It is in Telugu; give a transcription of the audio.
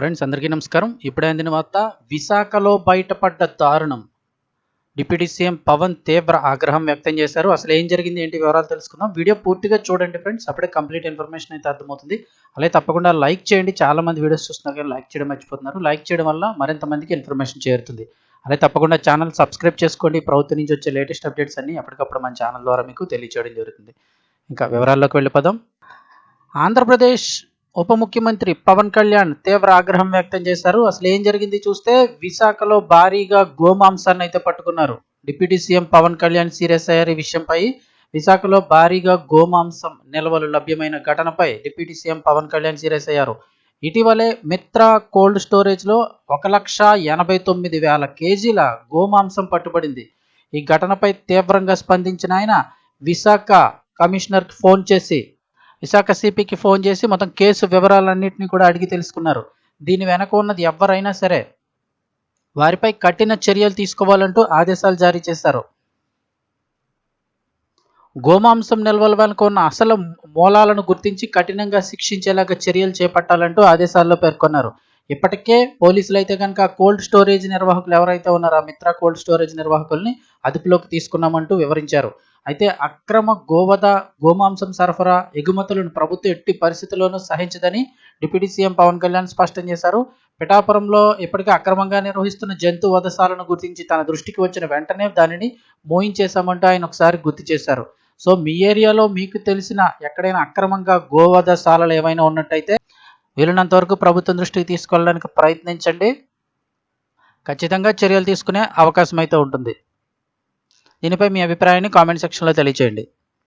ఫ్రెండ్స్ అందరికీ నమస్కారం. ఇప్పుడే అందిన వార్త విశాఖలో బయటపడ్డ దారుణం. డిప్యూటీ సీఎం పవన్ తీవ్ర ఆగ్రహం వ్యక్తం చేశారు. అసలు ఏం జరిగింది ఏంటి వివరాలు తెలుసుకుందాం. వీడియో పూర్తిగా చూడండి ఫ్రెండ్స్. అప్పుడే కంప్లీట్ ఇన్ఫర్మేషన్ అయితే అర్థమవుతుంది. అలాగే తప్పకుండా లైక్ చేయండి. చాలా మంది వీడియోస్ చూస్తున్నారు కానీ లైక్ చేయడం మర్చిపోతున్నారు. లైక్ చేయడం వల్ల మరింత మందికి ఇన్ఫర్మేషన్ చేరుతుంది. అలాగే తప్పకుండా ఛానల్ సబ్స్క్రైబ్ చేసుకోండి. ప్రభుత్వం నుంచి వచ్చే లేటెస్ట్ అప్డేట్స్ అన్ని అప్పటికప్పుడు మన ఛానల్ ద్వారా మీకు తెలియచేయడం జరుగుతుంది. ఇంకా వివరాల్లోకి వెళ్ళిపోదాం. ఆంధ్రప్రదేశ్ ఉప ముఖ్యమంత్రి పవన్ కళ్యాణ్ తీవ్ర ఆగ్రహం వ్యక్తం చేశారు. అసలు ఏం జరిగింది చూస్తే విశాఖలో భారీగా గోమాంసాన్ని అయితే పట్టుకున్నారు. Deputy CM Pawan Kalyan serious అయ్యారు ఈ విషయంపై. విశాఖలో భారీగా గోమాంసం నిల్వలు లభ్యమైన ఘటనపై deputy CM Pawan Kalyan serious అయ్యారు. ఇటీవలే మిత్ర కోల్డ్ స్టోరేజ్లో ఒక లక్ష ఎనభై తొమ్మిది వేల కేజీల గోమాంసం పట్టుబడింది. ఈ ఘటనపై తీవ్రంగా స్పందించిన ఆయన విశాఖ కమిషనర్కి ఫోన్ చేసి విశాఖ సిపికి ఫోన్ చేసి మొత్తం కేసు వివరాలన్నింటినీ కూడా అడిగి తెలుసుకున్నారు. దీని వెనక ఉన్నది ఎవరైనా సరే వారిపై కఠిన చర్యలు తీసుకోవాలంటూ ఆదేశాలు జారీ చేశారు. గోమాంసం నిల్వల వెనుక ఉన్న అసలు మూలాలను గుర్తించి కఠినంగా శిక్షించేలాగా చర్యలు చేపట్టాలంటూ ఆదేశాల్లో పేర్కొన్నారు. ఇప్పటికే పోలీసులు అయితే కనుక కోల్డ్ స్టోరేజ్ నిర్వాహకులు ఎవరైతే ఉన్నారో ఆ మిత్ర కోల్డ్ స్టోరేజ్ నిర్వాహకుల్ని అదుపులోకి తీసుకున్నామంటూ వివరించారు. అయితే అక్రమ గోవధ గోమాంసం సరఫరా ఎగుమతులను ప్రభుత్వం ఎట్టి పరిస్థితుల్లోనూ సహించదని డిప్యూటీ సీఎం పవన్ కళ్యాణ్ స్పష్టం చేశారు. పిఠాపురంలో ఇప్పటికే అక్రమంగా నిర్వహిస్తున్న జంతు వధశాలను గుర్తించి తన దృష్టికి వచ్చిన వెంటనే దానిని మోయించేశామంటూ ఆయన ఒకసారి గుర్తు చేశారు. సో మీ ఏరియాలో మీకు తెలిసిన ఎక్కడైనా అక్రమంగా గోవధశాలలు ఏమైనా ఉన్నట్టయితే వీలున్నంత వరకు ప్రభుత్వం దృష్టికి తీసుకెళ్ళడానికి ప్రయత్నించండి. ఖచ్చితంగా చర్యలు తీసుకునే అవకాశం అయితే ఉంటుంది. దీనిపై మీ అభిప్రాయాన్ని కామెంట్ సెక్షన్లో తెలియచేయండి.